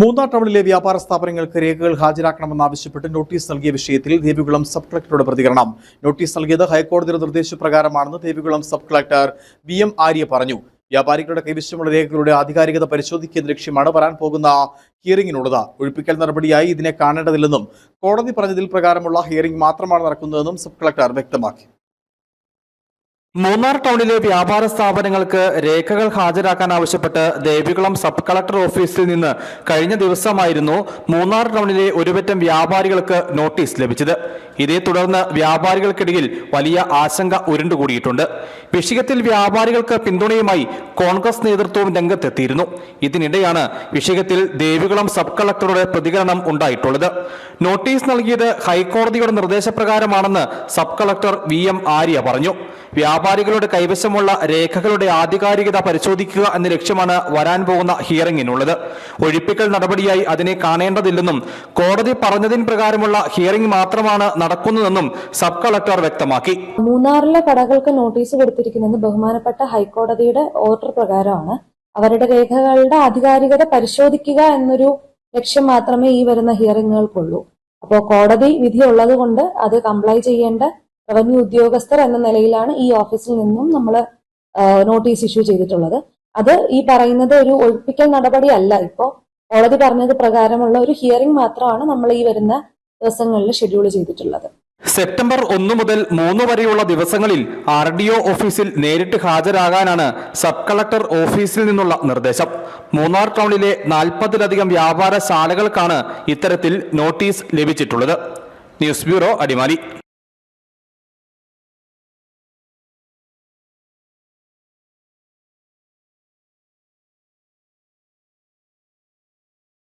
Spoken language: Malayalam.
മൂന്നാർ ടൗണിലെ വ്യാപാര സ്ഥാപനങ്ങൾക്ക് രേഖകൾ ഹാജരാക്കണമെന്നാവശ്യപ്പെട്ട് നോട്ടീസ് നൽകിയ വിഷയത്തിൽ ദേവികുളം സബ് കളക്ടറുടെ പ്രതികരണം. നോട്ടീസ് നൽകിയത് ഹൈക്കോടതിയുടെ നിർദ്ദേശപ്രകാരമാണെന്ന് Devikulam sub collector V M Arya പറഞ്ഞു. വ്യാപാരികളുടെ കൈവശമുള്ള രേഖകളുടെ ആധികാരികത പരിശോധിക്കുന്ന ലക്ഷ്യമാണ് വരാൻ പോകുന്ന ഹിയറിംഗിനുള്ളത്. ഒഴിപ്പിക്കൽ നടപടിയായി ഇതിനെ കാണേണ്ടതില്ലെന്നും കോടതി പറഞ്ഞതിൽ പ്രകാരമുള്ള ഹിയറിംഗ് മാത്രമാണ് നടക്കുന്നതെന്നും സബ് കളക്ടർ വ്യക്തമാക്കി. മൂന്നാർ ടൗണിലെ വ്യാപാര സ്ഥാപനങ്ങൾക്ക് രേഖകൾ ഹാജരാക്കാൻ ആവശ്യപ്പെട്ട് ദേവികുളം സബ് കളക്ടർ ഓഫീസിൽ നിന്ന് കഴിഞ്ഞ ദിവസമായിരുന്നു മൂന്നാർ ടൗണിലെ ഒരുപറ്റം വ്യാപാരികൾക്ക് നോട്ടീസ് ലഭിച്ചത്. ഇതേ തുടർന്ന് വ്യാപാരികൾക്കിടയിൽ വലിയ ആശങ്ക ഉരുണ്ടുകൂടിയിട്ടുണ്ട്. വിഷയത്തിൽ വ്യാപാരികൾക്ക് പിന്തുണയുമായി കോൺഗ്രസ് നേതൃത്വവും രംഗത്തെത്തിയിരുന്നു. ഇതിനിടെയാണ് വിഷയത്തിൽ ദേവികുളം സബ് കളക്ടറുടെ പ്രതികരണം ഉണ്ടായിട്ടുള്ളത്. നോട്ടീസ് നൽകിയത് ഹൈക്കോടതിയുടെ നിർദ്ദേശപ്രകാരമാണെന്ന് sub collector V M Arya പറഞ്ഞു. വ്യാപാരികളുടെ കൈവശമുള്ള രേഖകളുടെ ആധികാരികത പരിശോധിക്കുക എന്ന ലക്ഷ്യമാണ് വരാൻ പോകുന്ന ഹിയറിംഗിനുള്ളത്. ഒഴിപ്പിക്കൽ നടപടിയായി അതിനെ കാണേണ്ടതില്ലെന്നും കോടതി പറഞ്ഞതിന് പ്രകാരമുള്ള ഹിയറിംഗ് മാത്രമാണ് നടക്കുന്നതെന്നും സബ് കളക്ടർ വ്യക്തമാക്കി. മൂന്നാറിലെ കടകൾക്ക് നോട്ടീസ് കൊടുത്തിരിക്കുന്നത് ബഹുമാനപ്പെട്ട ഹൈക്കോടതിയുടെ ഓർഡർ പ്രകാരമാണ്. അവരുടെ രേഖകളുടെ ആധികാരികത പരിശോധിക്കുക എന്നൊരു ലക്ഷ്യം മാത്രമേ ഈ വരുന്ന ഹിയറിങ്ങുകൾക്കുള്ളൂ. അപ്പോൾ കോടതി വിധി ഉള്ളത് കൊണ്ട് അത് കംപ്ലൈ ചെയ്യേണ്ട റവന്യൂ ഉദ്യോഗസ്ഥർ എന്ന നിലയിലാണ് ഈ ഓഫീസിൽ നിന്നും നമ്മൾ നോട്ടീസ് ഇഷ്യൂ ചെയ്തിട്ടുള്ളത്. അത് ഈ പറയുന്നത് ഒരു ഒഴിപ്പിക്കൽ നടപടി അല്ല ഇപ്പോൾ കോടതി പറഞ്ഞത് പ്രകാരമുള്ള ഒരു ഹിയറിംഗ് മാത്രമാണ് നമ്മൾ ഈ വരുന്ന ദിവസങ്ങളിൽ ഷെഡ്യൂൾ ചെയ്തിട്ടുള്ളത്. സെപ്റ്റംബർ ഒന്ന് മുതൽ മൂന്ന് വരെയുള്ള ദിവസങ്ങളിൽ ആർ ഡി ഒ ഓഫീസിൽ നേരിട്ട് ഹാജരാകാനാണ് സബ് കളക്ടർ ഓഫീസിൽ നിന്നുള്ള നിർദ്ദേശം. മൂന്നാർ ടൗണിലെ നാൽപ്പതിലധികം വ്യാപാര ശാലകൾക്കാണ് ഇത്തരത്തിൽ നോട്ടീസ് ലഭിച്ചിട്ടുള്ളത്. News bureau Adimali.